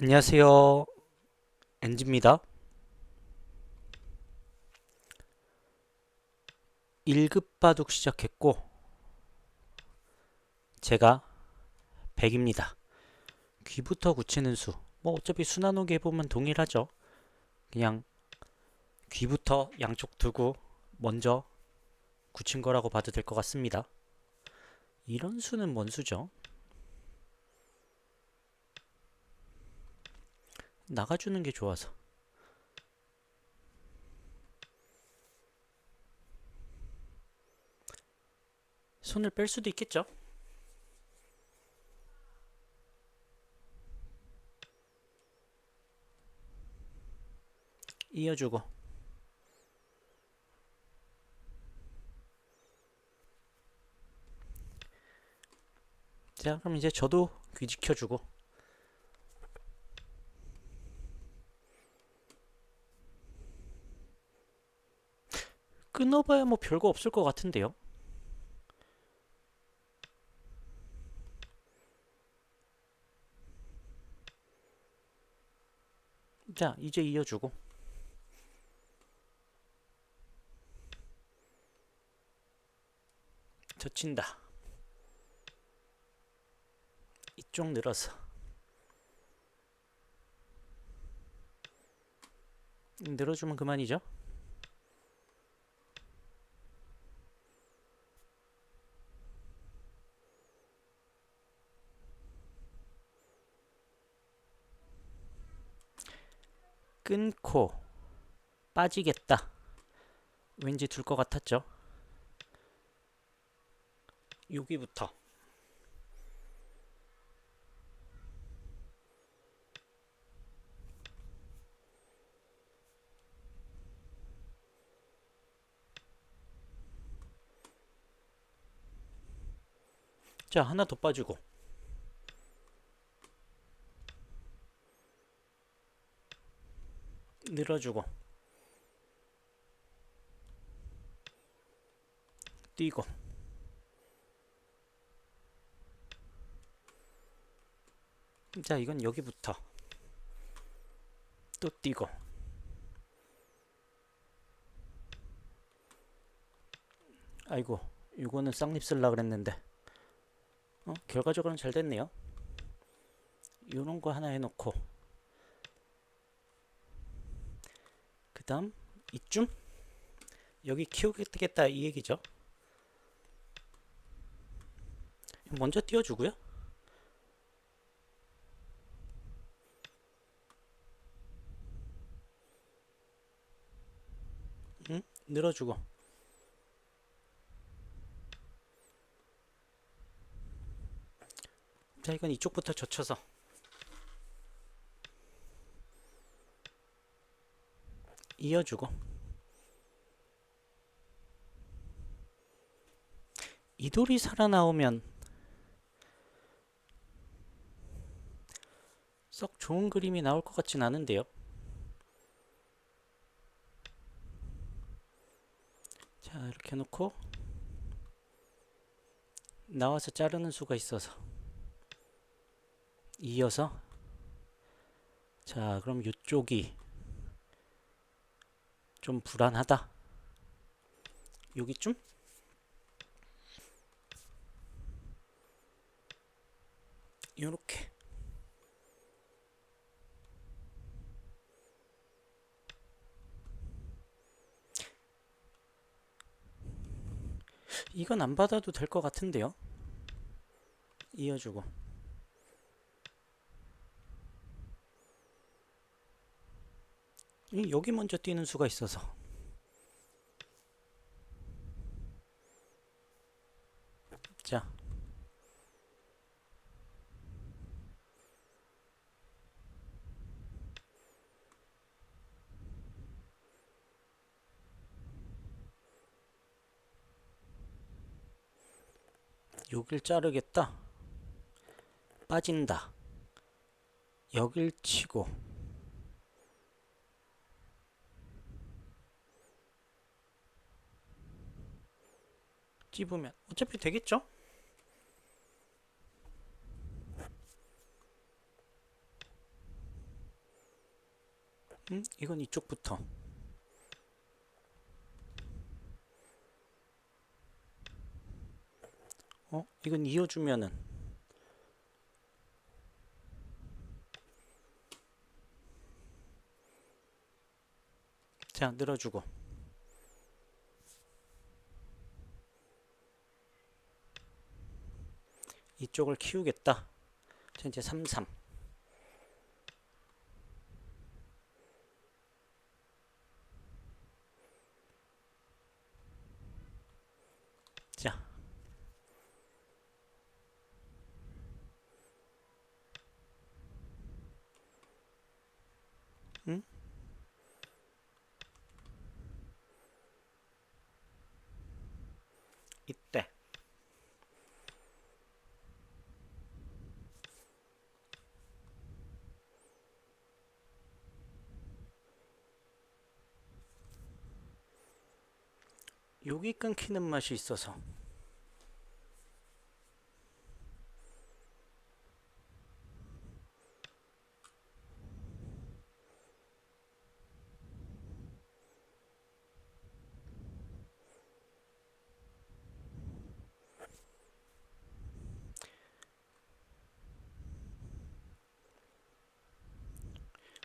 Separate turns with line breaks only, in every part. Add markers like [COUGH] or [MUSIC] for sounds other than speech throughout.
안녕하세요. 엔지입니다. 1급 바둑 시작했고, 제가 100입니다. 귀부터 굳히는 수. 뭐 어차피 순환호기 해보면 동일하죠. 그냥 귀부터 양쪽 두고 먼저 굳힌 거라고 봐도 될 것 같습니다. 이런 수는 뭔 수죠? 나가주는 게 좋아서. 손을 뺄 수도 있겠죠? 이어주고. 자, 그럼 이제 저도 귀 지켜주고. 끊어봐야 뭐 별거 없을 것 같은데요. 자, 이제 이어주고. 젖힌다. 이쪽 늘어서. 늘어주면 그만이죠. 끊고 빠지겠다. 왠지 둘 것 같았죠? 여기부터 자 하나 더 빠지고 늘어주고 뛰고. 자 이건 여기부터. 또 뛰고. 아이고 이거는 쌍립 쓸라 그랬는데. 어, 결과적으로는 잘 됐네요. 요런 거 하나 해놓고 다음 이쯤? 여기 키우겠다 이 얘기죠? 먼저 띄워주고요. 응? 늘어주고. 자 이건 이쪽부터 젖혀서 이어주고 이 돌이 살아나오면 썩 좋은 그림이 나올 것 같진 않은데요. 자 이렇게 놓고 나와서 자르는 수가 있어서 이어서 자 그럼 이쪽이 좀 불안하다. 여기쯤? 요렇게 이건 안 받아도 될 것 같은데요. 이어주고 여기 먼저 뛰는 수가 있어서. 자. 여길 자르겠다. 빠진다. 여길 치고 찝으면 어차피 되겠죠? 음, 이건 이쪽부터. 어, 이건 이어주면은 자, 늘어주고 이쪽을 키우겠다. 전체 33. 여기 끊기는 맛이 있어서.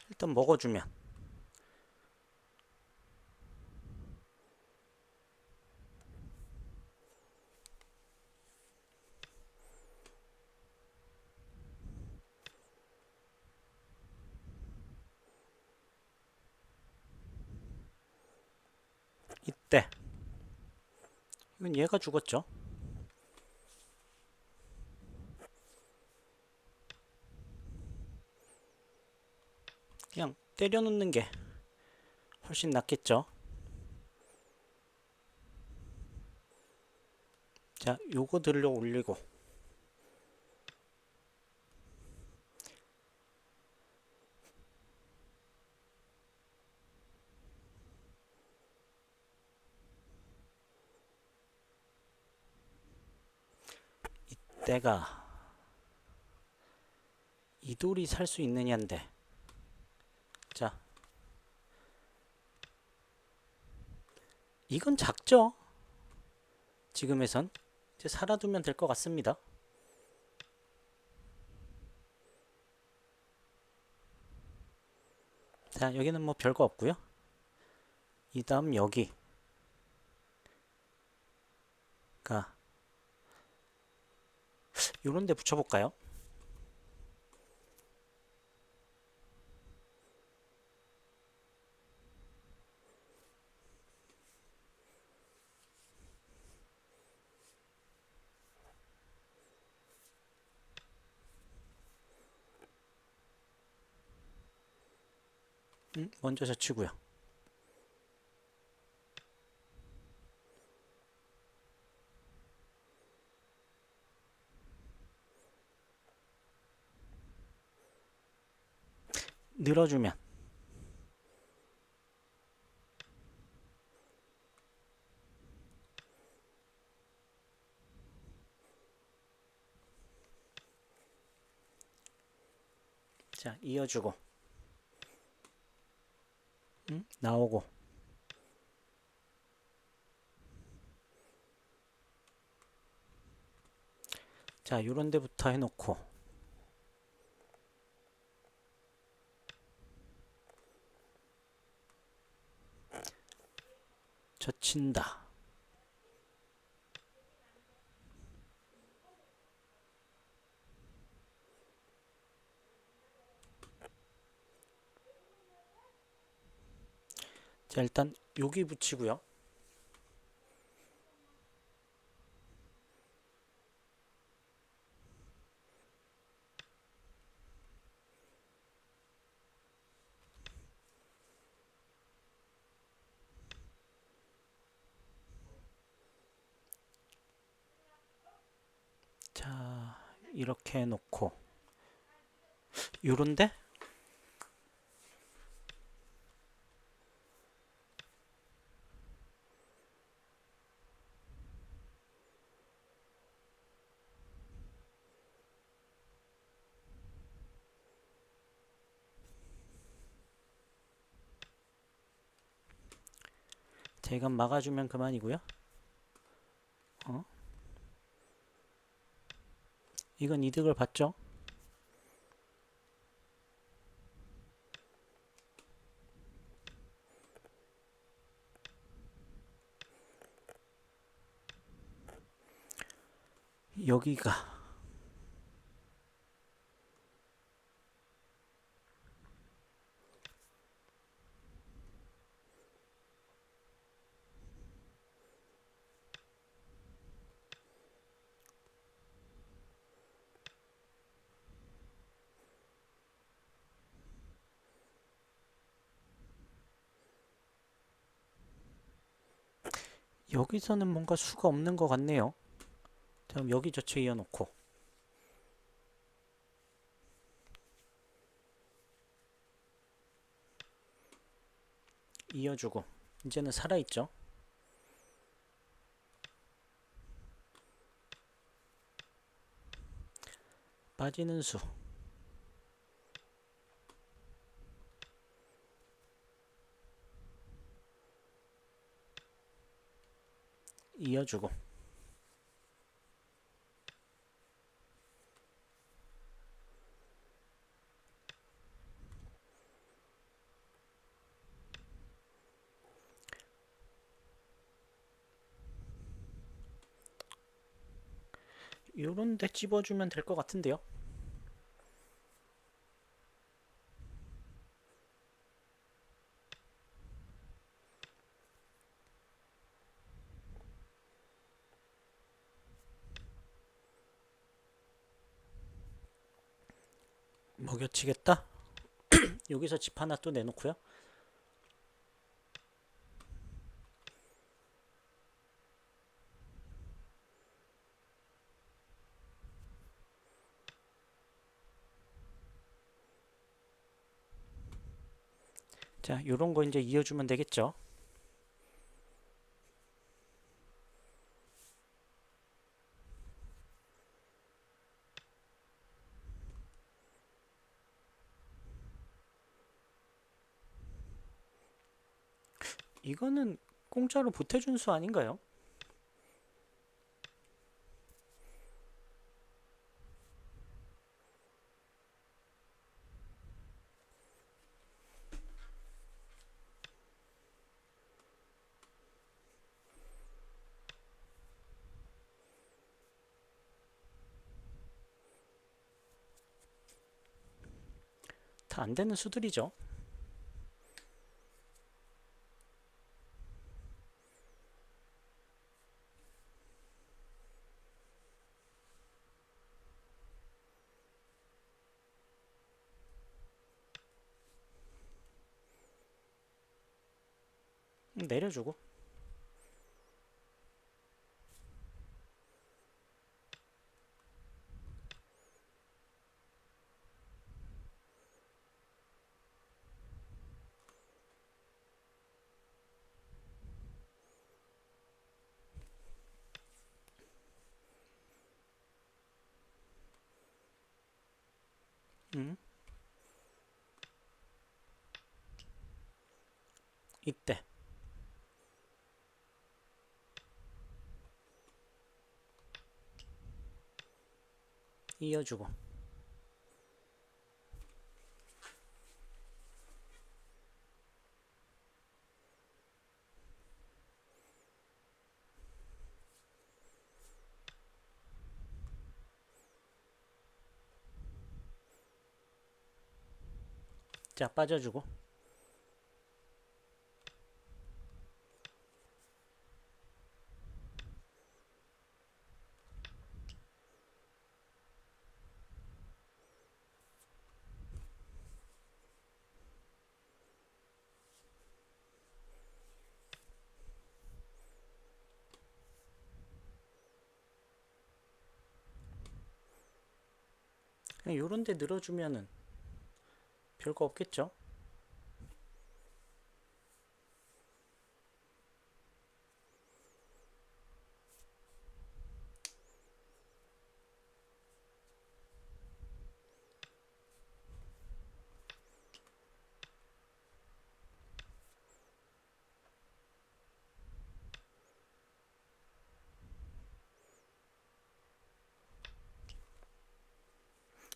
일단 먹어주면 이 때 이건 얘가 죽었죠. 그냥 때려놓는 게 훨씬 낫겠죠. 자, 요거 들려 올리고 이때가 이 돌이 살 수 있느냐인데 자 이건 작죠? 지금에선 이제 살아두면 될 것 같습니다. 자 여기는 뭐 별거 없고요. 이 다음 여기 가 요런 데 붙여볼까요? 음, 먼저 젖히고요. 늘어주면. 자 이어주고. 응? 나오고. 자 요런 데부터 해놓고 젖힌다. 자 일단 여기 붙이고요 이렇게 해놓고 요런데? 자 이건 막아주면 그만이고요 어? 이건 이득을 봤죠? 여기가 여기서는 뭔가 수가 없는 것 같네요. 자, 그럼 여기 저체 이어놓고 이어주고 이제는 살아있죠. 빠지는 수 이어주고 요런 데 집어주면 될 것 같은데요. 먹여치겠다. [CLEARS THROAT] 여기서 집 하나 또 내놓고요. 자, 요런 거 이제 이어주면 되겠죠. 이거는 공짜로 보태준 수 아닌가요? 다 안 되는 수들이죠. 내려주고 음. 이때 이어주고. 자 빠져주고 요런 데 늘어주면은 별거 없겠죠?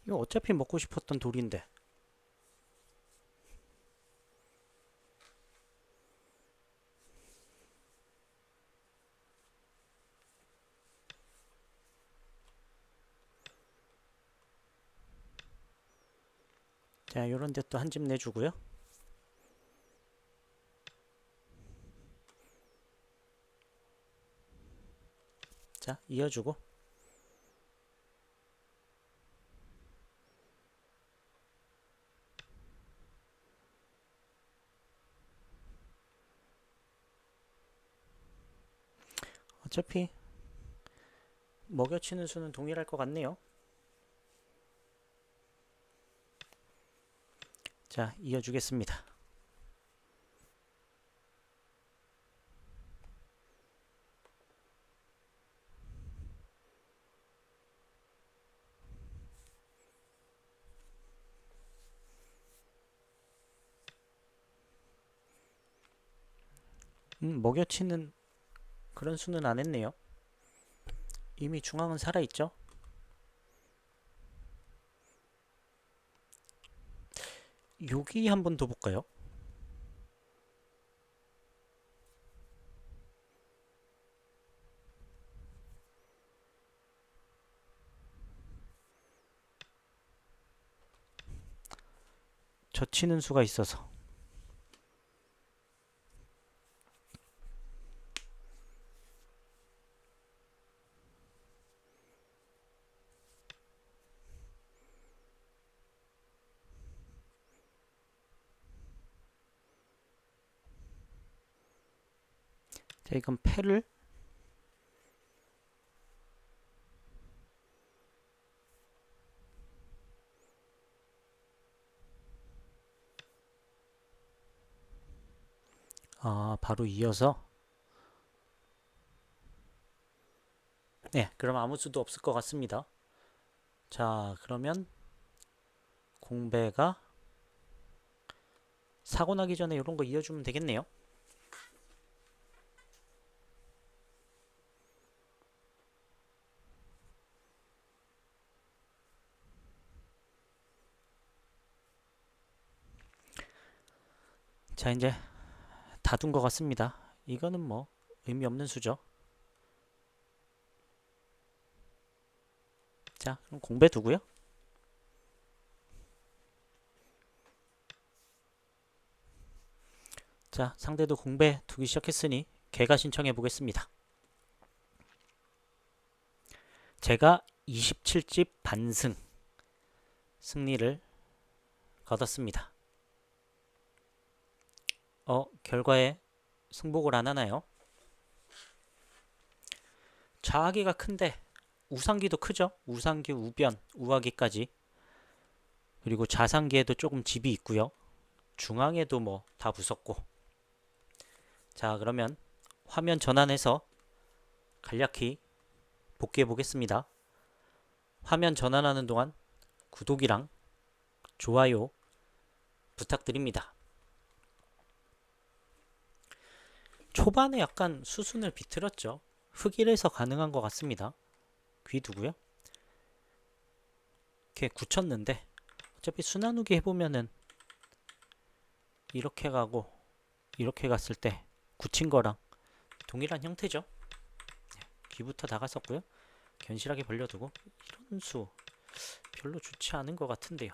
이거 어차피 먹고 싶었던 돌인데. 자, 요런 데 또 한 집 내주고요. 자, 이어주고. 어차피 먹여치는 수는 동일할 것 같네요. 자, 이어주겠습니다. 음, 먹여치는 그런 수는 안 했네요. 이미 중앙은 살아있죠? 여기 한 번 더 볼까요? 젖히는 수가 있어서 자, 이건 패를 아, 바로 이어서 네, 그럼 아무 수도 없을 것 같습니다. 자, 그러면 공배가 사고 나기 전에 이런 거 이어주면 되겠네요. 자, 이제 다 둔 것 같습니다. 이거는 뭐 의미 없는 수죠. 자, 그럼 공배 두고요. 자, 상대도 공배 두기 시작했으니 개가 신청해 보겠습니다. 제가 27집 반승 승리를 거뒀습니다. 어, 결과에 승복을 안 하나요? 좌하기가 큰데 우상기도 크죠? 우상기, 우변, 우하기까지. 그리고 좌상기에도 조금 집이 있고요. 중앙에도 뭐 다 부쉈고. 자, 그러면 화면 전환해서 간략히 복귀해 보겠습니다. 화면 전환하는 동안 구독이랑 좋아요 부탁드립니다. 초반에 약간 수순을 비틀었죠. 흑일에서 가능한 것 같습니다. 귀 두고요. 이렇게 굳혔는데 어차피 순환 후기 해보면은 이렇게 가고 이렇게 갔을 때 굳힌 거랑 동일한 형태죠. 네, 귀부터 나갔었고요. 견실하게 벌려두고 이런 수 별로 좋지 않은 것 같은데요.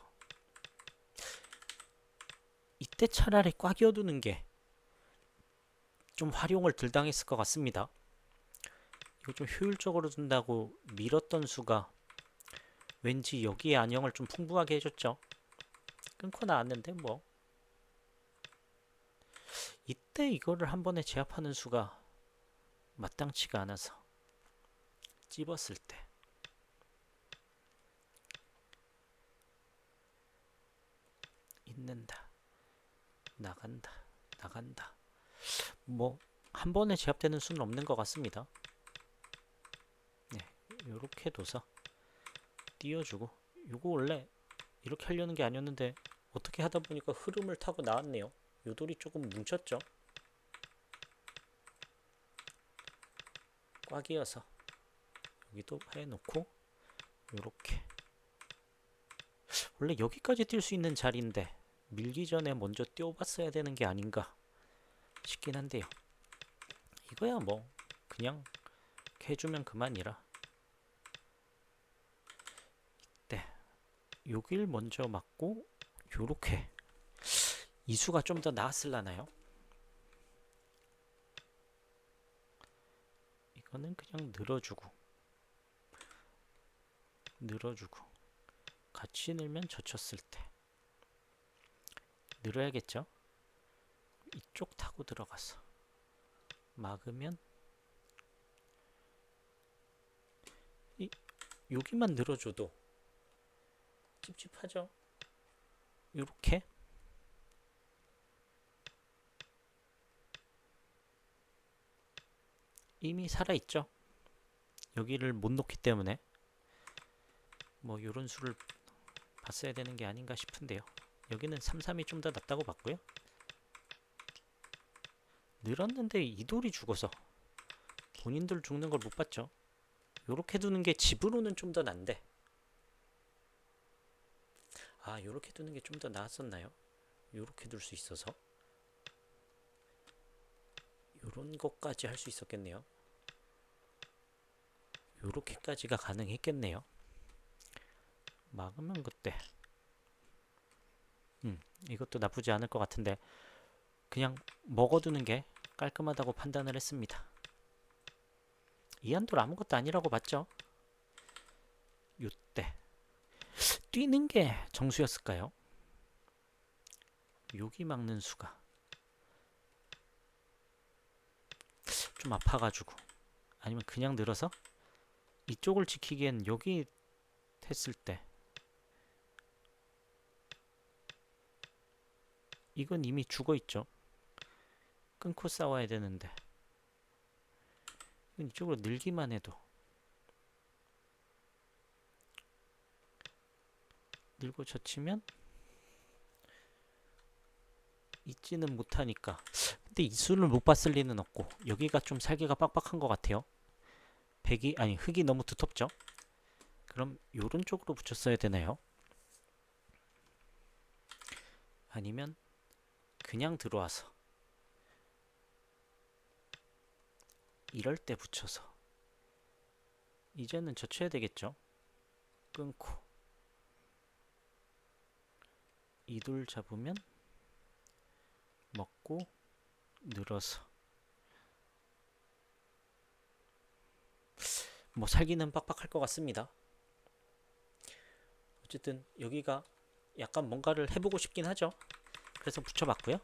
이때 차라리 꽉 끼워두는 게 좀 활용을 덜 당했을 것 같습니다. 이거 좀 효율적으로 둔다고 밀었던 수가 왠지 여기에 안형을 좀 풍부하게 해줬죠. 끊고 나왔는데 뭐. 이때 이거를 한 번에 제압하는 수가 마땅치가 않아서 찝었을 때. 있는다. 나간다. 나간다 뭐 한 번에 제압되는 수는 없는 것 같습니다. 네 요렇게 둬서 띄워주고. 요거 원래 이렇게 하려는 게 아니었는데 어떻게 하다 보니까 흐름을 타고 나왔네요. 요돌이 조금 뭉쳤죠? 꽉 이어서 여기도 해놓고 요렇게. 원래 여기까지 뛸 수 있는 자리인데 밀기 전에 먼저 뛰어봤어야 되는 게 아닌가 싶긴 한데요. 이거야 뭐 그냥 해주면 그만이라. 네, 여길 먼저 맞고 요렇게 이수가 좀 더 나았을라나요? 이거는 그냥 늘어주고 늘어주고 같이 늘면 젖혔을 때 늘어야겠죠? 이쪽 타고 들어가서 막으면 이 여기만 늘어줘도 찝찝하죠? 요렇게 이미 살아있죠? 여기를 못 놓기 때문에 뭐 요런 수를 봤어야 되는 게 아닌가 싶은데요. 여기는 3, 3이 좀 더 낫다고 봤고요. 늘었는데 이돌이 죽어서 본인들 죽는 걸 못 봤죠. 요렇게 두는 게 집으로는 좀 더 난데 아 요렇게 두는 게 좀 더 나았었나요? 요렇게 둘 수 있어서 요런 것까지 할 수 있었겠네요. 요렇게까지가 가능했겠네요. 막으면 그때 음 이것도 나쁘지 않을 것 같은데 그냥 먹어두는 게 깔끔하다고 판단을 했습니다. 이한돌 아무것도 아니라고 봤죠? 요때 뛰는 게 정수였을까요? 여기 막는 수가 좀 아파가지고 아니면 그냥 늘어서 이쪽을 지키기엔 여기 했을 때 이건 이미 죽어 있죠. 끊고 싸워야 되는데. 이쪽으로 늘기만 해도. 늘고 젖히면 있지는 못하니까. 근데 이 수를 못 봤을 리는 없고 여기가 좀 살기가 빡빡한 것 같아요. 백이 아니 흙이 너무 두텁죠? 그럼 요런 쪽으로 붙였어야 되나요? 아니면 그냥 들어와서 이럴 때 붙여서 이제는 젖혀야 되겠죠 끊고 이돌 잡으면 먹고 늘어서 뭐 살기는 빡빡할 것 같습니다. 어쨌든 여기가 약간 뭔가를 해보고 싶긴 하죠. 그래서 붙여봤고요.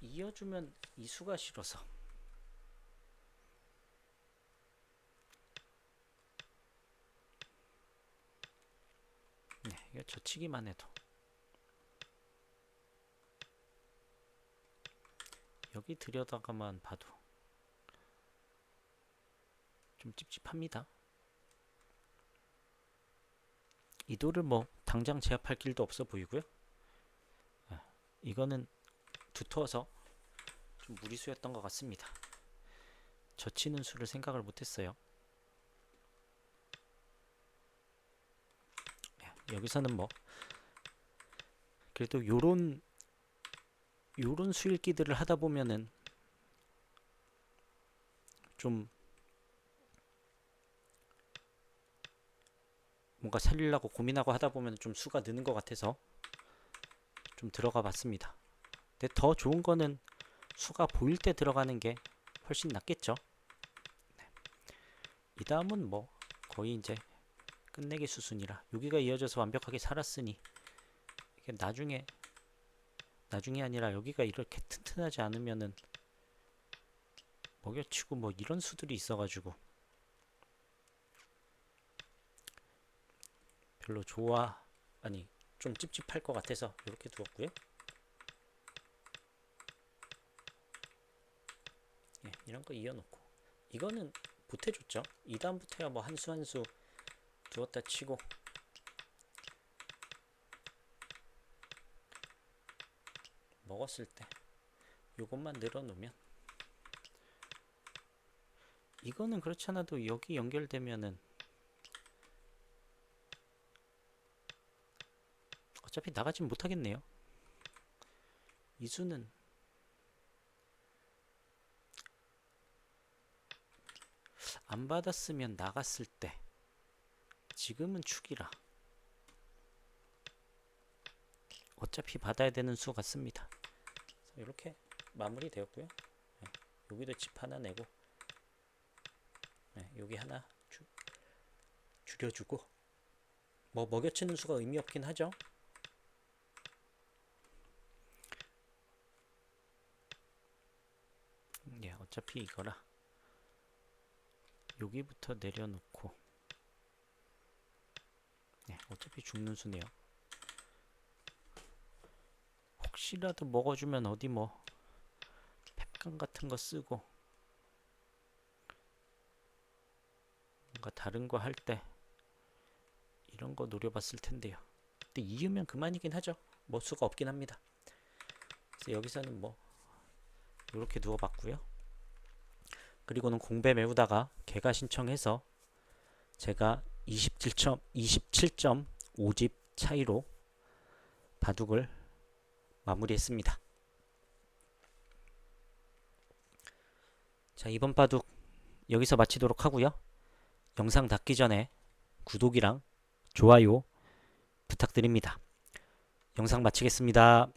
이어주면 이수가 싫어서 네, 이거 젖히기만 해도 여기 들여다가만 봐도 좀 찝찝합니다. 이도를 뭐 당장 제압할 길도 없어 보이고요. 아, 이거는 두터워서 좀 무리수였던 것 같습니다. 젖히는 수를 생각을 못했어요. 여기서는 뭐 그래도 요런 요런 수일기들을 하다 보면은 좀 뭔가 살리려고 고민하고 하다 보면 좀 수가 느는 것 같아서 좀 들어가 봤습니다. 근데 더 좋은 거는 수가 보일 때 들어가는 게 훨씬 낫겠죠. 네. 이 다음은 뭐 거의 이제 끝내기 수순이라 여기가 이어져서 완벽하게 살았으니 나중에 나중에 아니라 여기가 이렇게 튼튼하지 않으면은 먹여치고 뭐 이런 수들이 있어가지고 별로 좋아 아니 좀 찝찝할 것 같아서 이렇게 두었고요. 예, 이런 거 이어놓고 이거는 보태줬죠. 이 다음부터야 뭐 한 수 한수 두었다 치고 먹었을 때 요것만 늘어놓으면 이거는 그렇지 않아도 여기 연결되면은 어차피 나가진 못하겠네요. 이 수는 안 받았으면 나갔을 때 지금은 축이라 어차피 받아야 되는 수 같습니다. 이렇게 마무리 되었고요. 네, 여기도 집 하나 내고 네, 여기 하나 주, 줄여주고 뭐 먹여치는 수가 의미 없긴 하죠. 예, 어차피 이거라 여기부터 내려놓고 네, 어차피 죽는 수네요. 혹시라도 먹어주면 어디 뭐 팩감 같은 거 쓰고 뭔가 다른 거 할 때 이런 거 노려봤을 텐데요. 근데 이으면 그만이긴 하죠. 뭐 수가 없긴 합니다. 그래서 여기서는 뭐 이렇게 누워봤고요. 그리고는 공배 메우다가 개가 신청해서 제가 27점 27.5집 차이로 바둑을 마무리했습니다. 자, 이번 바둑 여기서 마치도록 하고요. 영상 닫기 전에 구독이랑 좋아요 부탁드립니다. 영상 마치겠습니다.